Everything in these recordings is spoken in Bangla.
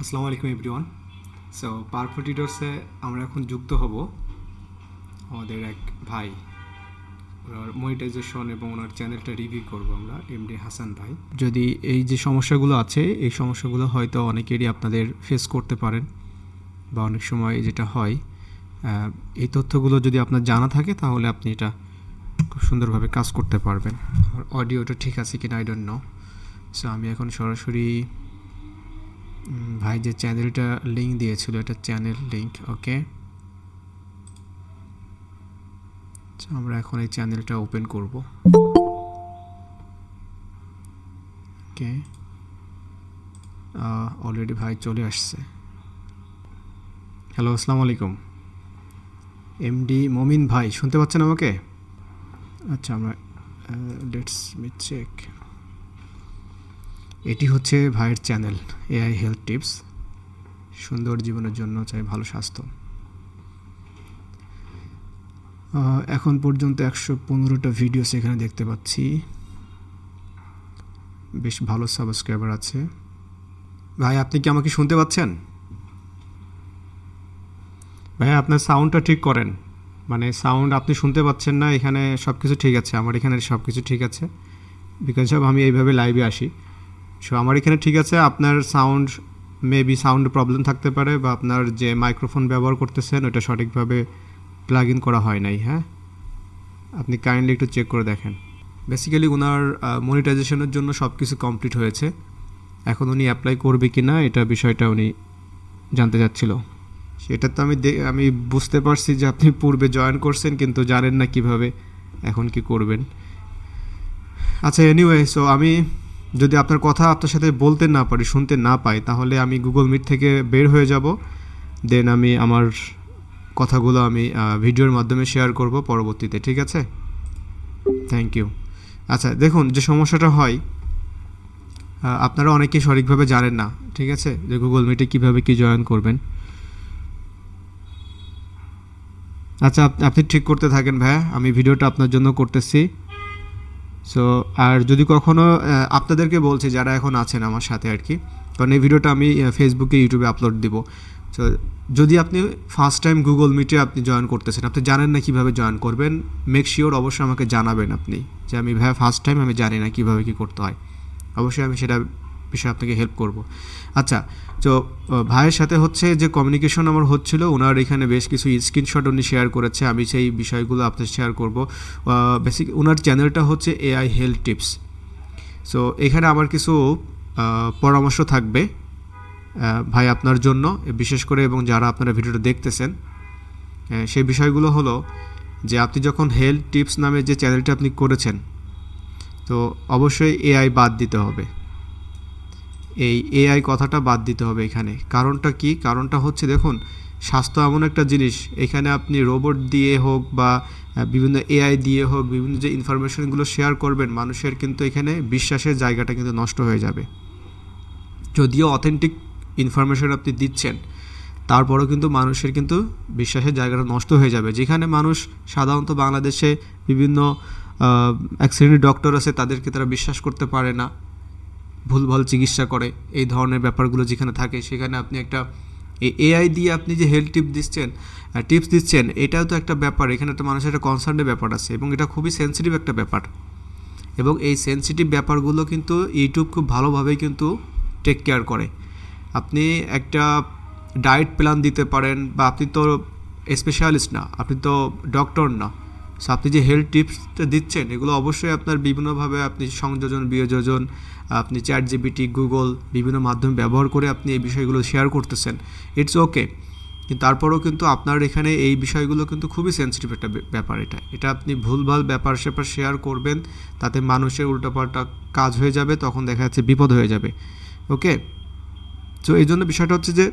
আসসালামু আলাইকুম এভরিওয়ান। সো পাওয়ারফুল টিউটর্সে আমরা এখন যুক্ত হব আমাদের এক ভাই। ওনার মনিটাইজেশন এবং ওনার চ্যানেলটা রিভিউ করব আমরা এমডি হাসান ভাই। যদি এই যে সমস্যাগুলো আছে, এই সমস্যাগুলো হয়তো অনেকেরই আপনাদের ফেস করতে পারেন বা অনেক সময় যেটা হয় এই তথ্যগুলো যদি আপনার জানা থাকে, তাহলে আপনি এটা খুব সুন্দরভাবে কাজ করতে পারবেন। অডিওটা ঠিক আছে কিনা আই ডোন্ট নো সো আমি এখন সরাসরি ভাই যে চ্যানেলটা লিংক দিয়েছিল, এটা চ্যানেল লিংক ওকে আমরা এখন এই চ্যানেলটা ওপেন করব। ওকে অলরেডি ভাই চলে আসছে। হ্যালো আসসালামু আলাইকুম। এমডি মমিন ভাই, শুনতে পাচ্ছেন আমাকে? আচ্ছা আমরা লেটস মি চেক এটি হচ্ছে ভাইয়ের চ্যানেল, এআই হেলথ টিপস। সুন্দর জীবনের জন্য চাই ভালো স্বাস্থ্য। এখন পর্যন্ত একশো পনেরোটা ভিডিও সেখানে দেখতে পাচ্ছি। বেশ ভালো সাবস্ক্রাইবার আছে। ভাই, আপনি কি আমাকে শুনতে পাচ্ছেন? ভাই, আপনার সাউন্ডটা ঠিক করেন। মানে সাউন্ড আপনি শুনতে পাচ্ছেন না, এখানে সব কিছু ঠিক আছে। আমার এখানে সব কিছু ঠিক আছে। বিকজ সব আমি এইভাবে লাইভে আসি। সো আমার এখানে ঠিক আছে, আপনার সাউন্ড মেবি সাউন্ড প্রবলেম থাকতে পারে বা আপনার যে মাইক্রোফোন ব্যবহার করতেছেন ওটা সঠিকভাবে প্লাগ ইন করা হয় নাই হ্যাঁ? আপনি কাইন্ডলি একটু চেক করে দেখেন। বেসিক্যালি ওনার মনিটাইজেশনের জন্য সব কিছু কমপ্লিট হয়েছে। এখন উনি অ্যাপ্লাই করবে কি না এটা বিষয়টা উনি জানতে চাচ্ছিল। সেটা তো আমি আমি বুঝতে পারছি যে আপনি পূর্বে জয়েন করছেন, কিন্তু জানেন না কীভাবে, এখন কি করবেন। আচ্ছা এনিওয়ে সো আমি যদি আপনার কথা আপনার সাথে বলতে না পারি, শুনতে না পাই, তাহলে আমি গুগল মিট থেকে বের হয়ে যাব। দেন আমি আমার কথাগুলো আমি ভিডিওর মাধ্যমে শেয়ার করব পরবর্তীতে, ঠিক আছে? থ্যাংক ইউ আচ্ছা দেখুন যে সমস্যাটা হয় আপনারা অনেকেই সঠিকভাবে জানেন না, ঠিক আছে? যে গুগল মিটে কীভাবে কী জয়েন করবেন। আচ্ছা আপ- আপনি ঠিক করতে থাকেন ভাইয়া, আমি ভিডিওটা আপনার জন্য করতেছি। সো আর যদি কখনও আপনাদেরকে বলছি যারা এখন আছেন আমার সাথে আর কি, কারণ এই ভিডিওটা আমি ফেসবুকে ইউটিউবে আপলোড দিব। সো যদি আপনি ফার্স্ট টাইম গুগল মিটে আপনি জয়েন করতেছেন, আপনি জানেন না কীভাবে জয়েন করবেন মেক শিওর অবশ্যই আমাকে জানাবেন আপনি যে আমি ভাই ফার্স্ট টাইম আমি জানি না কীভাবে কি করতে হয়। অবশ্যই আমি সেটা বিষয়ে আপনাকে হেল্প করব। আচ্ছা তো ভাইয়ের সাথে হচ্ছে যে কমিউনিকেশন আমার হচ্ছিল ওনার এখানে বেশ কিছু স্ক্রিনশট উনি শেয়ার করেছে, আমি সেই বিষয়গুলো আপনার শেয়ার করব। বেসিক ওনার চ্যানেলটা হচ্ছে এআই হেলথ টিপস সো এখানে আমার কিছু পরামর্শ থাকবে ভাই আপনার জন্য, বিশেষ করে এবং যারা আপনারা ভিডিওটা দেখতেছেন। সেই বিষয়গুলো হলো যে আপনি যখন হেলথ টিপস নামে যে চ্যানেলটা আপনি করেছেন, তো অবশ্যই এআই বাদ দিতে হবে। এই এআই কথাটা বাদ দিতে হবে এখানে। কারণটা কি? কারণটা হচ্ছে, দেখুন, স্বাস্থ্য এমন একটা জিনিস। এখানে আপনি রোবট দিয়ে হোক বা বিভিন্ন এআই দিয়ে হোক, বিভিন্ন যে ইনফরমেশনগুলো শেয়ার করবেন, মানুষের কিন্তু এখানে বিশ্বাসের জায়গাটা কিন্তু নষ্ট হয়ে যাবে। যদিও অথেন্টিক ইনফরমেশন আপনি দিচ্ছেন, তারপরেও কিন্তু মানুষের কিন্তু বিশ্বাসের জায়গাটা নষ্ট হয়ে যাবে। যেখানে মানুষ সাধারণত বাংলাদেশে বিভিন্ন এক শ্রেণির ডক্টর আছে, তাদেরকে তারা বিশ্বাস করতে পারে না। ভুলভাল চিকিৎসা করে, এই ধরনের ব্যাপারগুলো যেখানে থাকে, সেখানে আপনি একটা এই এআই দিয়ে আপনি যে হেলথ টিপ দিচ্ছেন টিপস দিচ্ছেন, এটাও তো একটা ব্যাপার। এখানে তো মানুষের একটা কনসার্নের ব্যাপার আছে এবং এটা খুবই সেন্সিটিভ একটা ব্যাপার। এবং এই সেন্সিটিভ ব্যাপারগুলো কিন্তু ইউটিউব খুব ভালোভাবেই কিন্তু টেক কেয়ার করে। আপনি একটা ডায়েট প্ল্যান দিতে পারেন বা আপনি তো স্পেশালিস্ট না, আপনি তো ডক্টর না সো আপনি যে হেলথ টিপসটা দিচ্ছেন, এগুলো অবশ্যই আপনার বিভিন্নভাবে আপনি সংযোজন, বিয়োজন আপনি চ্যাট জিবিটি গুগল বিভিন্ন মাধ্যম ব্যবহার করে আপনি এই বিষয়গুলো শেয়ার করতেছেন ইটস ওকে কিন্তু তারপরেও কিন্তু আপনার এখানে এই বিষয়গুলো কিন্তু খুবই সেন্সিটিভ একটা ব্যাপার এটা। এটা আপনি ভুলভাল ব্যাপার স্যাপার শেয়ার করবেন, তাতে মানুষের উল্টাপাল্টা কাজ হয়ে যাবে, তখন দেখা যাচ্ছে বিপদ হয়ে যাবে। ওকে তো এই জন্য বিষয়টা হচ্ছে যে,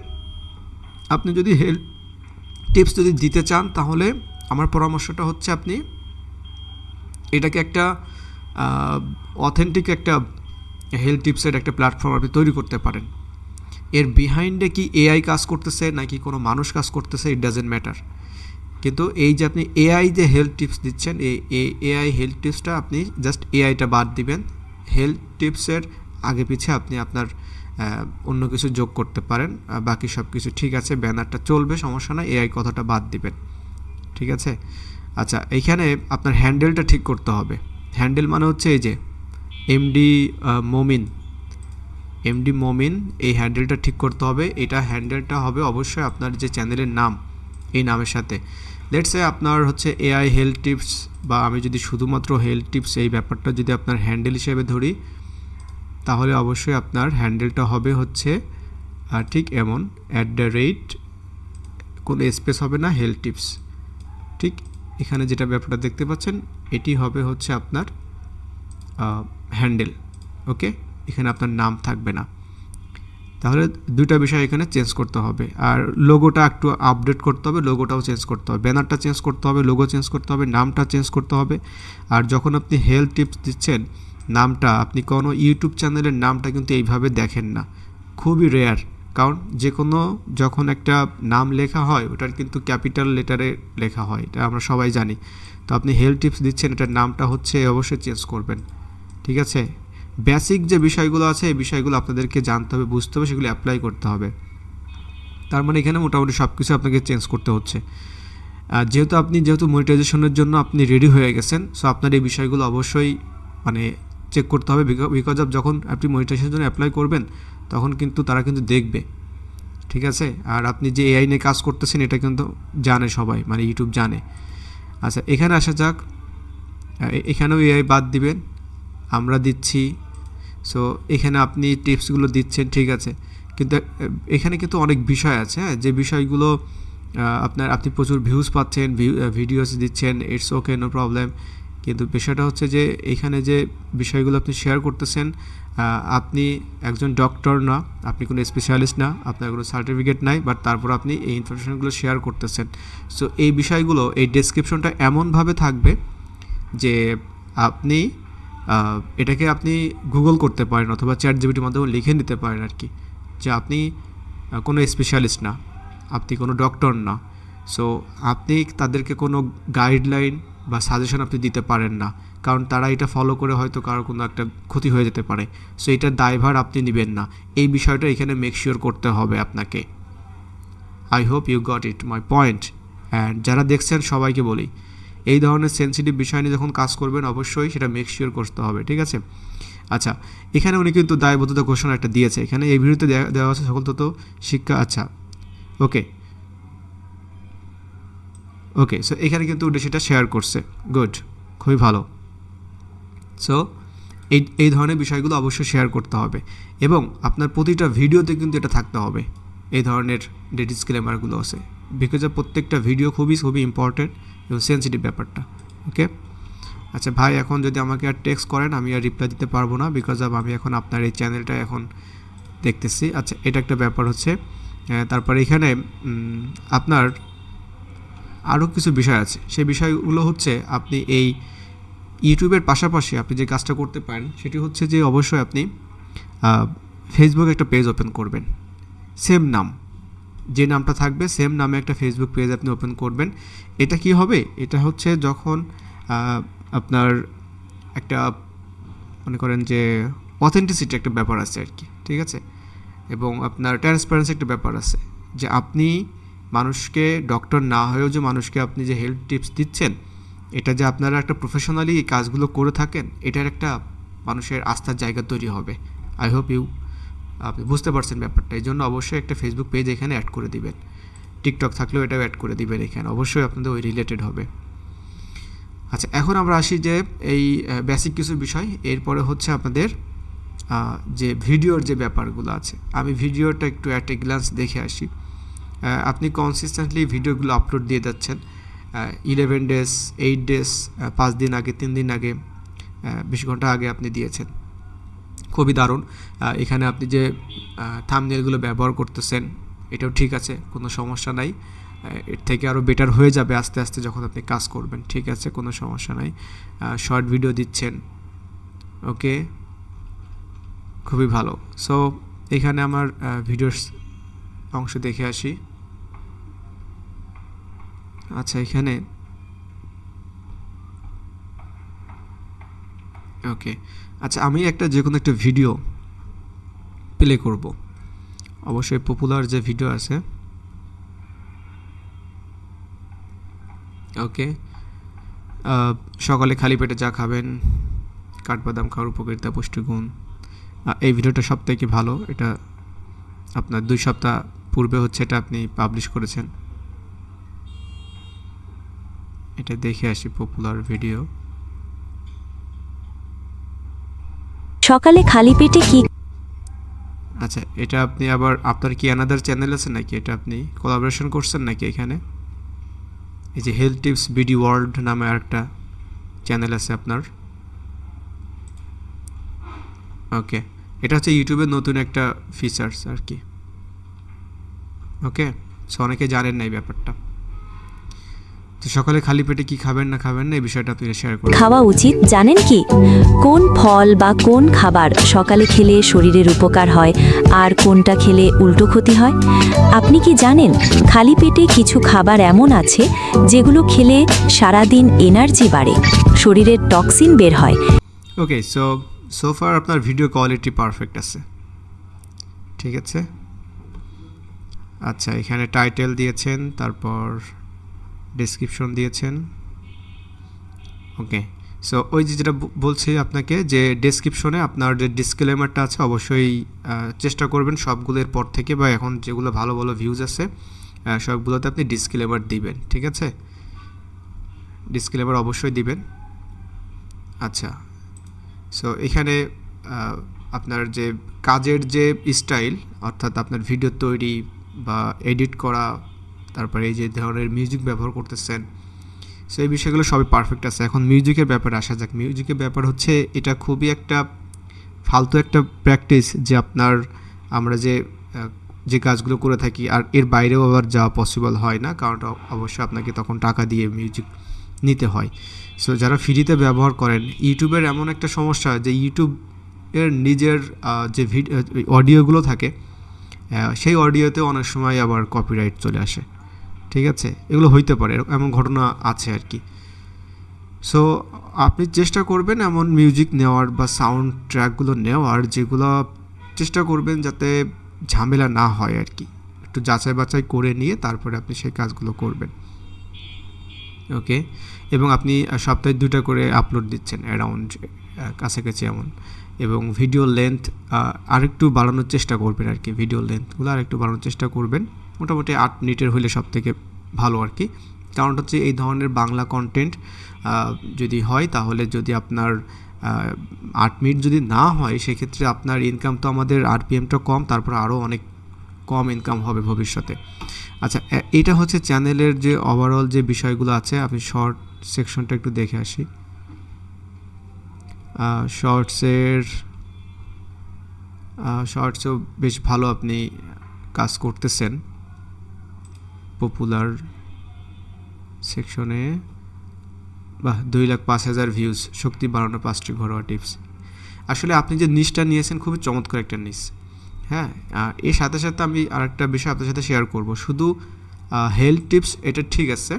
আপনি যদি হেল্প টিপস যদি দিতে চান, তাহলে আমার পরামর্শটা হচ্ছে আপনি এটাকে একটা অথেন্টিক একটা হেলথ টিপসের একটা প্ল্যাটফর্ম আপনি তৈরি করতে পারেন। এর বিহাইন্ডে কি এআই কাজ করতেছে নাকি কোনো মানুষ কাজ করতেছে ইট ডাজেন্ট ম্যাটার কিন্তু এই যে আপনি এআই যে হেলথ টিপস দিচ্ছেন, এই এআই হেলথ টিপসটা আপনি জাস্ট এআইটা বাদ দিবেন। হেলথ টিপসের আগে পিছে আপনি আপনার অন্য কিছু যোগ করতে পারেন। বাকি সব কিছু ঠিক আছে, ব্যানারটা চলবে, সমস্যা নাই এআই কথাটা বাদ দিবেন। ঠিক আছে? আচ্ছা এইখানে আপনার হ্যান্ডেলটা ঠিক করতে হবে। হ্যান্ডেল মানে হচ্ছে এই যে এমডি মমিন এমডি মমিন এই হ্যান্ডেলটা ঠিক করতে হবে। এটা হ্যান্ডেলটা হবে অবশ্যই আপনার যে চ্যানেলের নাম, এই নামের সাথে। লেটসে আপনার হচ্ছে এআই হেলথ টিপস বা আমি যদি শুধুমাত্র হেলথ টিপস এই ব্যাপারটা যদি আপনার হ্যান্ডেল হিসেবে ধরি, তাহলে অবশ্যই আপনার হ্যান্ডেলটা হবে হচ্ছে ঠিক এমন অ্যাট দ্য রেট কোনো স্পেস হবে না হেলথ টিপস ঠিক এখানে যেটা ব্যাপারটা দেখতে পাচ্ছেন, এটি হবে হচ্ছে আপনার হ্যান্ডেল ওকে এখানে আপনার নাম থাকবে না। তাহলে দুইটা বিষয় এখানে চেঞ্জ করতে হবে। আর লোগোটা একটু আপডেট করতে হবে লোগোটাও চেঞ্জ করতে হবে। ব্যানারটা চেঞ্জ করতে হবে লোগো চেঞ্জ করতে হবে, নামটা চেঞ্জ করতে হবে। আর যখন আপনি হেলথ টিপস দিচ্ছেন, নামটা, আপনি কোনো ইউটিউব চ্যানেলের নামটা কিন্তু এইভাবে দেখেন না। খুবই রেয়ার কারণ যে কোনো, যখন একটা নাম লেখা হয়, ওটার কিন্তু ক্যাপিটাল লেটারে লেখা হয়। এটা আমরা সবাই জানি। তো আপনি হেলথ টিপস দিচ্ছেন, এটার নামটা হচ্ছে, অবশ্যই চেঞ্জ করবেন। ঠিক আছে? বেসিক যে বিষয়গুলো আছে, এই বিষয়গুলো আপনাদেরকে জানতে হবে, বুঝতে হবে, সেগুলো অ্যাপ্লাই করতে হবে। তার মানে এখানে মোটামুটি সব কিছু আপনাকে চেঞ্জ করতে হচ্ছে। আর যেহেতু আপনি, যেহেতু মনিটাইজেশনের জন্য আপনি রেডি হয়ে গেছেন সো আপনার এই বিষয়গুলো অবশ্যই মানে চেক করতে হবে বিকজ অফ যখন আপনি মনিটাইজেশনের জন্য অ্যাপ্লাই করবেন, তখন কিন্তু তারা কিন্তু দেখবে। ঠিক আছে? আর আপনি যে এআই নিয়ে কাজ করতেছেন, এটা কিন্তু জানে সবাই মানে ইউটিউব জানে। আচ্ছা এখানে আসা যাক। এখানেও এআই বাদ দিবেন। আমরা দিচ্ছি। সো এখানে আপনি টিপসগুলো দিচ্ছেন, ঠিক আছে। কিন্তু এখানে কিন্তু অনেক বিষয় আছে হ্যাঁ? যে বিষয়গুলো আপনার, আপনি প্রচুর ভিউজ পাচ্ছেন ভিডিওস দিচ্ছেন ইটস ওকে নো প্রবলেম কিন্তু বিষয়টা হচ্ছে যে, এখানে যে বিষয়গুলো আপনি শেয়ার করতেছেন আপনি একজন ডক্টর না, আপনি কোনো স্পেশালিস্ট না, আপনার কোনো সার্টিফিকেট নাই বাট তারপর আপনি এই ইনফরমেশনগুলো শেয়ার করতেছেন। সো এই বিষয়গুলো, এই ডেসক্রিপশনটা এমনভাবে থাকবে যে, আপনি এটাকে আপনি গুগল করতে পারেন অথবা চ্যাট জিবিটির মাধ্যমে লিখে নিতে পারেন আর কি। যে আপনি কোনো স্পেশালিস্ট না, আপনি কোনো ডক্টর না। সো আপনি তাদেরকে কোনো গাইডলাইন বা সাজেশন আপনি দিতে পারেন না। কারণ তারা এটা ফলো করে হয়তো কারও কোনো একটা ক্ষতি হয়ে যেতে পারে। সো এটার দায়ভার আপনি নেবেন না। এই বিষয়টা এখানে মেক শিওর করতে হবে আপনাকে। I hope you got it my point and যারা দেখছেন সবাইকে বলি। এই ধরনের সেন্সিটিভ বিষয় নিয়ে যখন কাজ করবেন, অবশ্যই সেটা মেক শিওর করতে হবে, ঠিক আছে? আচ্ছা এখানে উনি কিন্তু দায়বদ্ধতা ঘোষণা একটা দিয়েছে। এখানে এই ভিডিওতে দেওয়া আছে সকল তত শিক্ষা আচ্ছা ওকে ওকে সো এখানে কিন্তু উনি সেটা শেয়ার করছে। গুড খুবই ভালো। সো এই এই ধরনের বিষয়গুলো অবশ্যই শেয়ার করতে হবে এবং আপনার প্রতিটা ভিডিওতে কিন্তু এটা থাকতে হবে। এই ধরনের যে ডিসক্লেমারগুলো আছে। বিকজ প্রত্যেকটা ভিডিও খুবই খুবই ইম্পর্টেন্ট সেন্সিটিভ ব্যাপারটা ওকে আচ্ছা ভাই, এখন যদি আমাকে আর টেক্সট করেন, আমি আর রিপ্লাই দিতে পারব না বিকজ অফ আমি এখন আপনার এই চ্যানেলটা এখন দেখতেছি। আচ্ছা এটা একটা ব্যাপার হচ্ছে তারপরে এখানে আপনার আরও কিছু বিষয় আছে। সেই বিষয়গুলো হচ্ছে, আপনি এই ইউটিউবের পাশাপাশি আপনি যে কাজটা করতে পারেন, সেটি হচ্ছে যে অবশ্যই আপনি ফেসবুক একটা পেজ ওপেন করবেন। সেম নাম। যে নামটা থাকবে সেম নামে একটা ফেসবুক পেজ আপনি ওপেন করবেন। এটা কি হবে? এটা হচ্ছে যখন আপনার একটা, মনে করেন যে অথেন্টিসিটি একটা ব্যাপার আছে আর কি, ঠিক আছে? এবং আপনার ট্রান্সপারেন্সি একটা ব্যাপার আছে যে আপনি মানুষকে ডক্টর না হয়েও যে মানুষকে আপনি যে হেলথ টিপস দিচ্ছেন, এটা যে আপনারা একটা প্রফেশনালি এই কাজগুলো করে থাকেন, এটার একটা মানুষের আস্থার জায়গা তৈরি হবে। আই হোপ ইউ আপনি বুঝতে পারছেন ব্যাপারটা। এই জন্য অবশ্যই একটা ফেসবুক পেজ এখানে অ্যাড করে দিবেন। টিকটক থাকলেও এটাও অ্যাড করে দিবেন এখানে। অবশ্যই আপনাদের ওই রিলেটেড হবে। আচ্ছা এখন আমরা আসি যে এই বেসিক কিছু বিষয়। এরপরে হচ্ছে আপনাদের যে ভিডিওর যে ব্যাপারগুলো আছে। আমি ভিডিওটা একটু অ্যাট এ গ্লান্স দেখে আসি। আপনি কনসিস্টেন্টলি ভিডিওগুলো আপলোড দিয়ে যাচ্ছেন। ইলেভেন ডেজ এইট ডেজ পাঁচ দিন আগে, তিন দিন আগে বিশ ঘণ্টা আগে আপনি দিয়েছেন। খুবই দারুণ। এখানে আপনি যে থামনেলগুলো ব্যবহার করতেছেন, এটাও ঠিক আছে, কোনো সমস্যা নাই। এর থেকে আরও বেটার হয়ে যাবে আস্তে আস্তে যখন আপনি কাজ করবেন, ঠিক আছে, কোনো সমস্যা নাই। শর্ট ভিডিও দিচ্ছেন, ওকে? খুবই ভালো। সো এখানে আমার ভিডিওর অংশ দেখে আসি। আচ্ছা এখানে ওকে আচ্ছা আমি একটা যে কোনো একটা ভিডিও প্লে করব। অবশ্যই পপুলার যে ভিডিও আছে। ওকে সকালে খালি পেটে চা খাবেন, কাঠবাদাম খাওয়ার উপকারিতা, পুষ্টিগুণ। এই ভিডিওটা সব থেকে ভালো? এটা আপনার দুই সপ্তাহ পূর্বে হচ্ছে এটা আপনি পাবলিশ করেছেন। এটা দেখে আসি পপুলার ভিডিও সকালে খালি পেটে কি আচ্ছা এটা আপনি আবার আপনার কি অ্যানাদার চ্যানেল আছে নাকি? এটা আপনি কোলাবোরেশন করছেন নাকি এখানে? এই যে হেলথ টিপস বিডি ওয়ার্ল্ড নামে আরেকটা চ্যানেল আছে আপনার। ওকে এটা হচ্ছে ইউটিউবের নতুন একটা ফিচার্স আর কি। ওকে সো অনেকে জানেন না এই ব্যাপারটা। তো সকালে খালি পেটে কি খাবেন না খাবেন না এই বিষয়টা আপনি শেয়ার করুন খাওয়া উচিত জানেন কি? কোন ফল বা কোন খাবার সকালে খেলে শরীরের উপকার হয় আর কোনটা খেলে উল্টো ক্ষতি হয়? আপনি কি জানেন খালি পেটে কিছু খাবার এমন আছে যেগুলো খেলে সারাদিন এনার্জি বাড়ে শরীরের টক্সিন বের হয়? ওকে সো সো ফার আপনার ভিডিও কোয়ালিটি পারফেক্ট আছে। ঠিক আছে? আচ্ছা এখানে টাইটেল দিয়েছেন তারপর ডেসক্রিপশন দিয়েছেন। ওকে সো ওই যে যেটা বলছি আপনাকে যে ডেসক্রিপশনে আপনার যে ডিসক্লেমারটা আছে অবশ্যই চেষ্টা করবেন সবগুলোর পর থেকে বা এখন যেগুলো ভালো ভালো ভিউজ আছে সবগুলোতে আপনি ডিসক্লেমার দিবেন, ঠিক আছে? ডিসক্লেমার অবশ্যই দিবেন। আচ্ছা সো এখানে আপনার যে কাজের যে স্টাইল অর্থাৎ আপনার ভিডিও তৈরি বা এডিট করা তারপরে এই যে ধরনের মিউজিক ব্যবহার করতেছেন। সো এই বিষয়গুলো সবই পারফেক্ট আছে। এখন মিউজিকের ব্যাপারে আসা যাক। মিউজিকের ব্যাপার হচ্ছে, এটা খুবই একটা ফালতু একটা প্র্যাকটিস যে আপনার আমরা যে যে কাজগুলো করে থাকি, আর এর বাইরেও আবার যাওয়া পসিবল হয় না, কারণ অবশ্যই আপনাকে তখন টাকা দিয়ে মিউজিক নিতে হয়। সো যারা ফ্রিতে ব্যবহার করেন ইউটিউবের এমন একটা সমস্যা যে ইউটিউব এর নিজের যে ভিডিও অডিওগুলো থাকে সেই অডিওতে অনেক সময় আবার কপিরাইট চলে আসে। ঠিক আছে? এগুলো হইতে পারে এমন ঘটনা আছে আর কি। সো আপনি চেষ্টা করবেন এমন মিউজিক নেওয়ার বা সাউন্ড ট্র্যাকগুলো নেওয়ার যেগুলো চেষ্টা করবেন যাতে ঝামেলা না হয় আর কি। একটু যাচাই বাছাই করে নিয়ে তারপরে আপনি সেই কাজগুলো করবেন। ওকে এবং আপনি সপ্তাহে দুটা করে আপলোড দিচ্ছেন অ্যারাউন্ড কাছাকাছি এমন। এবং ভিডিও লেন্থ আরেকটু বাড়ানোর চেষ্টা করবেন আর কি। ভিডিও লেন্থগুলো আরেকটু বাড়ানোর চেষ্টা করবেন। মোটামুটি আট মিনিটের হলে সব থেকে ভালো আর কি। কারণ হচ্ছে এই ধরনের বাংলা কন্টেন্ট যদি হয় তাহলে যদি আপনার আট মিনিট যদি না হয় সেক্ষেত্রে আপনার ইনকাম তো আমাদের আরপিএমটা কম, তারপর আরও অনেক কম ইনকাম হবে ভবিষ্যতে। আচ্ছা এটা হচ্ছে চ্যানেলের যে ওভারঅল যে বিষয়গুলো আছে, আমি শর্ট সেকশনটা একটু দেখে আসি। শর্টসের শর্টসেও বেশ ভালো আপনি কাজ করতেছেন। পপুলার সেকশনে বাহ, দুই লাখ পাঁচ হাজার ভিউজ শক্তি বাড়ানো পাঁচটি ঘরোয়া টিপস আসলে আপনি যে নিশটা নিয়েছেন, খুবই চমৎকার একটা নিশ হ্যাঁ এর সাথে সাথে আমি আরেকটা বিষয় আপনার সাথে শেয়ার করব। শুধু হেলথ টিপস এটা ঠিক আছে।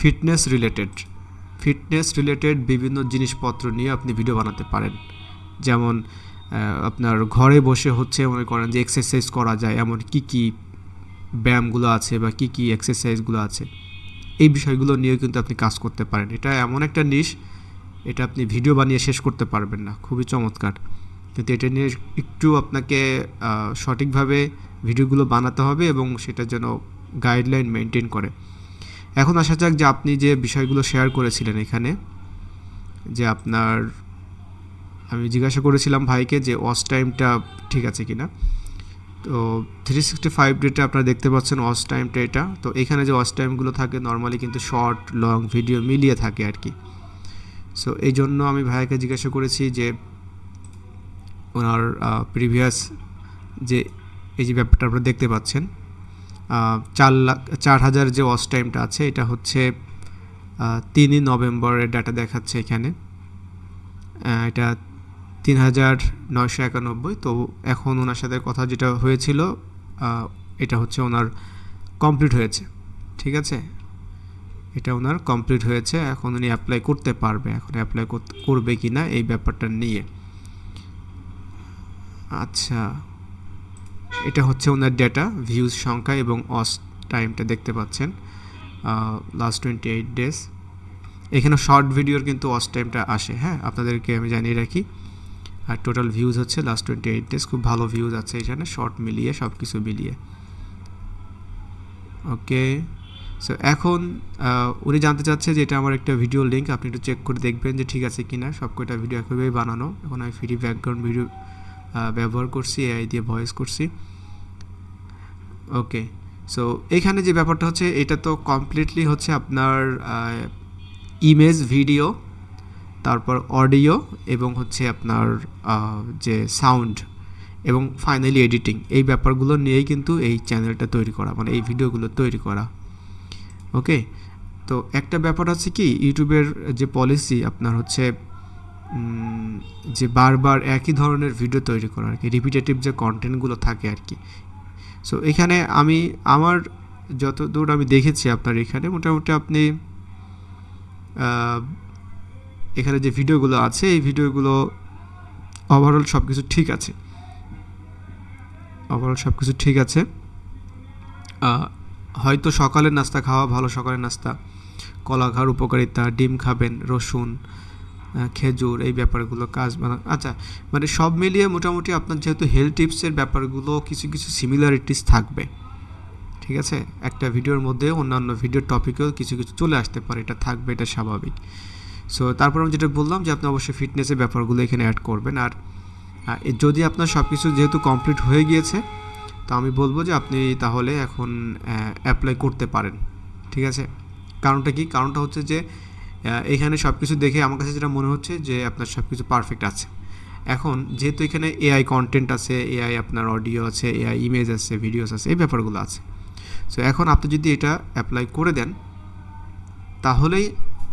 ফিটনেস রিলেটেড ফিটনেস রিলেটেড বিভিন্ন জিনিসপত্র নিয়ে আপনি ভিডিও বানাতে পারেন। যেমন আপনার ঘরে বসে হচ্ছে মনে করেন যে এক্সারসাইজ করা যায়, এমন কি কি ব্যায়ামগুলো আছে বা কী কী এক্সারসাইজগুলো আছে, এই বিষয়গুলো নিয়েও কিন্তু আপনি কাজ করতে পারেন। এটা এমন একটা নিশ এটা আপনি ভিডিও বানিয়ে শেষ করতে পারবেন না, খুবই চমৎকার। কিন্তু এটা নিয়ে একটু আপনাকে সঠিকভাবে ভিডিওগুলো বানাতে হবে এবং সেটা যেন গাইডলাইন মেনটেন করে। এখন আসা যাক যে আপনি যে বিষয়গুলো শেয়ার করেছিলেন এখানে, যে আপনার, আমি জিজ্ঞাসা করেছিলাম ভাইকে যে ওয়াচ টাইমটা ঠিক আছে কিনা? তো থ্রি সিক্সটি ফাইভ ডেটা আপনারা দেখতে পাচ্ছেন ওয়াচ টাইমটা এটা তো এখানে যে ওয়াচ টাইমগুলো থাকে নর্মালি কিন্তু শর্ট লং ভিডিও মিলিয়ে থাকে আর কি। সো এই জন্য আমি ভাইকে জিজ্ঞাসা করেছি যে, ওনার প্রিভিয়াস যে, এই যে ব্যাপারটা আপনারা দেখতে পাচ্ছেন চার লাখ, চার হাজার যে ওয়াচ টাইমটা আছে, এটা হচ্ছে তিনই নভেম্বরের ডাটা দেখাচ্ছে এখানে। এটা তিন হাজার নয়শো একানব্বই। তো এখন ওনার সাথে কথা যেটা হয়েছিল এটা হচ্ছে ওনার কমপ্লিট হয়েছে। ঠিক আছে? এটা ওনার কমপ্লিট হয়েছে। এখন উনি অ্যাপ্লাই করতে পারবে। এখন অ্যাপ্লাই করবে কি না এই ব্যাপারটা নিয়ে। আচ্ছা। এটা হচ্ছে ওনার ডেটা ভিউজ সংখ্যা এবং অস টাইমটা দেখতে পাচ্ছেন। লাস্ট টোয়েন্টি এইট ডেজ এখানে শর্ট ভিডিওর কিন্তু ওয়াচ টাইমটা আসে হ্যাঁ? আপনাদেরকে আমি জানিয়ে রাখি। আর টোটাল ভিউজ হচ্ছে লাস্ট টোয়েন্টি এইট ডেজ খুব ভালো ভিউজ আছে এখানে শর্ট মিলিয়ে সব কিছু মিলিয়ে। ওকে সো এখন উনি জানতে চাচ্ছে যে এটা আমার একটা ভিডিও লিঙ্ক আপনি একটু চেক করে দেখবেন যে ঠিক আছে কি না সব কয়টা ভিডিও একইভাবে বানানো। এখন আমি ফ্রি ব্যাকগ্রাউন্ড ভিডিও ব্যবহার করছি এআই দিয়ে ভয়েস করছি। ওকে সো এখানে যে ব্যাপারটা হচ্ছে, এটা তো কমপ্লিটলি হচ্ছে আপনার ইমেজ ভিডিও তারপর অডিও এবং হচ্ছে আপনার যে সাউন্ড এবং ফাইনালি এডিটিং এই ব্যাপারগুলো নিয়েই কিন্তু এই চ্যানেলটা তৈরি করা মানে এই ভিডিওগুলো তৈরি করা। ওকে তো একটা ব্যাপার আছে কি, ইউটিউবের যে পলিসি আপনার হচ্ছে যে বারবার একই ধরনের ভিডিও তৈরি করা আর কি রিপিটেটিভ যে কন্টেন্টগুলো থাকে আর কি। সো এখানে আমি, আমার যতদূর আমি দেখেছি আপনার এখানে, মোটামুটি আপনি এখানে যে ভিডিওগুলো আছে, এই ভিডিওগুলো ওভারঅল সব কিছু ঠিক আছে। ওভারঅল সব কিছু ঠিক আছে। হয়তো সকালের নাস্তা খাওয়া ভালো, সকালের নাস্তা। কলা খাওয়ার উপকারিতা, ডিম খাবেন, রসুন খেজুর, এই ব্যাপারগুলো কাজ বানা আচ্ছা মানে সব মিলিয়ে মোটামুটি আপনার যেহেতু হেলথ টিপসের ব্যাপারগুলো কিছু কিছু সিমিলারিটিস থাকবে। ঠিক আছে? একটা ভিডিওর মধ্যে অন্যান্য ভিডিওর টপিকেও কিছু কিছু চলে আসতে পারে। এটা থাকবে, এটা স্বাভাবিক। সো তারপর আমি যেটা বললাম যে আপনি অবশ্যই ফিটনেসের ব্যাপারগুলো এখানে অ্যাড করবেন। আর যদি আপনার সব কিছু যেহেতু কমপ্লিট হয়ে গিয়েছে, তো আমি বলব যে আপনি তাহলে এখন অ্যাপ্লাই করতে পারেন। ঠিক আছে? কারণটা কি? কারণটা হচ্ছে যে এখানে সব কিছু দেখে আমার কাছে যেটা মনে হচ্ছে যে আপনার সব কিছু পারফেক্ট আছে। এখন যেহেতু এখানে এআই কন্টেন্ট আছে এআই আপনার অডিও আছে এআই ইমেজ আছে ভিডিওস আছে, এই ব্যাপারগুলো আছে। সো এখন আপনি যদি এটা অ্যাপ্লাই করে দেন, তাহলেই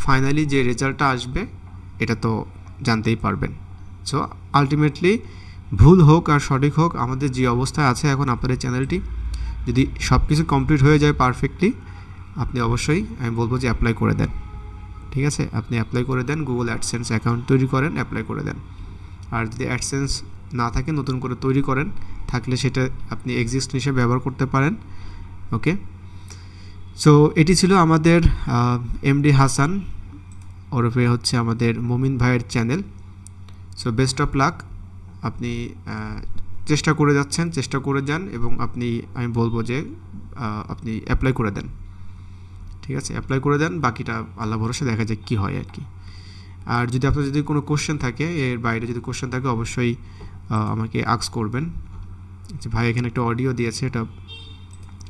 ফাইনালি যে রেজাল্টটা আসবে, এটা তো জানতেই পারবেন। সো আলটিমেটলি ভুল হোক আর সঠিক হোক, আমাদের যে অবস্থায় আছে এখন আপনাদের চ্যানেলটি যদি সব কিছু কমপ্লিট হয়ে যায় পারফেক্টলি আপনি অবশ্যই, আমি বলব যে অ্যাপ্লাই করে দেন। ঠিক আছে? আপনি অ্যাপ্লাই করে দেন গুগল অ্যাডসেন্স অ্যাকাউন্ট তৈরি করেন অ্যাপ্লাই করে দেন। আর যদি অ্যাডসেন্স না থাকে, নতুন করে তৈরি করেন, থাকলে সেটা আপনি এক্সিস্ট হিসেবে ব্যবহার করতে পারেন। ওকে সো এটি ছিল আমাদের এমডি হাসান ওরফে হচ্ছে আমাদের মমিন ভাইয়ের channel so best of luck আপনি চেষ্টা করে যাচ্ছেন, চেষ্টা করে যান এবং আপনি, আমি বলব যে আপনি অ্যাপ্লাই করে দেন। ঠিক আছে অ্যাপ্লাই করে দেন, বাকিটা আল্লাহ ভরসা দেখা যায় কী হয় আর কি। আর যদি আপনার যদি কোনো কোশ্চেন থাকে, এর বাইরে যদি কোশ্চেন থাকে, অবশ্যই আমাকে আক্স করবেন। যে ভাই, এখানে একটা অডিও দিয়েছে, এটা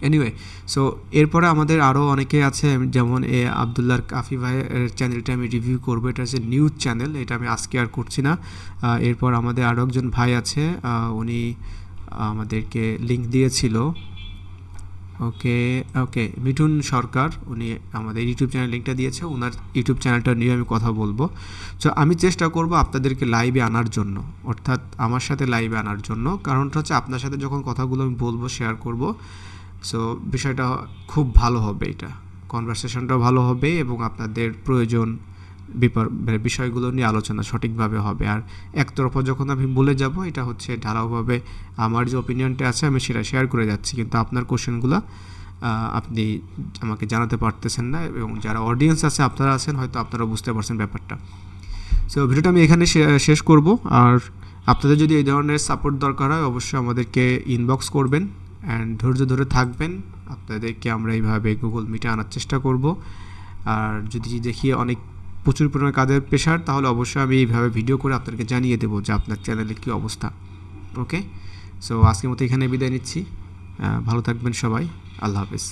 এনিওয়ে সো এরপরে আমাদের আরও অনেকে আছে, যেমন এ আবদুল্লার কাফি ভাইয়ের চ্যানেলটা আমি রিভিউ করব। এটা হচ্ছে নিউজ চ্যানেল এটা আমি আজকে আর করছি না। এরপর আমাদের আরও একজন ভাই আছে উনি আমাদেরকে লিঙ্ক দিয়েছিল। ওকে ওকে, মিঠুন সরকার, উনি আমাদের ইউটিউব চ্যানেল লিঙ্কটা দিয়েছে ওনার ইউটিউব চ্যানেলটা নিয়ে আমি কথা বলব। সো আমি চেষ্টা করব আপনাদেরকে লাইভে আনার জন্য, অর্থাৎ আমার সাথে লাইভে আনার জন্য। কারণটা হচ্ছে আপনার সাথে যখন কথাগুলো আমি বলব শেয়ার করব সো বিষয়টা খুব ভালো হবে এটা। কনভারসেশনটাও ভালো হবে এবং আপনাদের প্রয়োজন মানে বিষয়গুলো নিয়ে আলোচনা সঠিকভাবে হবে। আর একতরফা যখন আমি বলে যাব, এটা হচ্ছে ঢালাওভাবে আমার যে ওপিনিয়নটা আছে, আমি সেটা শেয়ার করে যাচ্ছি। কিন্তু আপনার কোশ্চেনগুলো আপনি আমাকে জানাতে পারতেছেন না এবং যারা অডিয়েন্স আছে, আপনারা আছেন, হয়তো আপনারা বুঝতে পারছেন ব্যাপারটা। সো ভিডিওটা আমি এখানে শেষ করব। আর আপনাদের যদি এই ধরনের সাপোর্ট দরকার হয়, অবশ্যই আমাদেরকে ইনবক্স করবেন। অ্যান্ড ধৈর্য ধরে থাকবেন। আপনাদেরকে আমরা এইভাবে গুগল মিটে আনার চেষ্টা করব। আর যদি দেখি অনেক প্রচুর পরিমাণে কাজের প্রেশার তাহলে অবশ্যই আমি এইভাবে ভিডিও করে আপনাদেরকে জানিয়ে দেবো যে আপনার চ্যানেলের কী অবস্থা। ওকে সো আজকের মতো এখানে বিদায় নিচ্ছি। ভালো থাকবেন সবাই। আল্লাহ হাফেজ।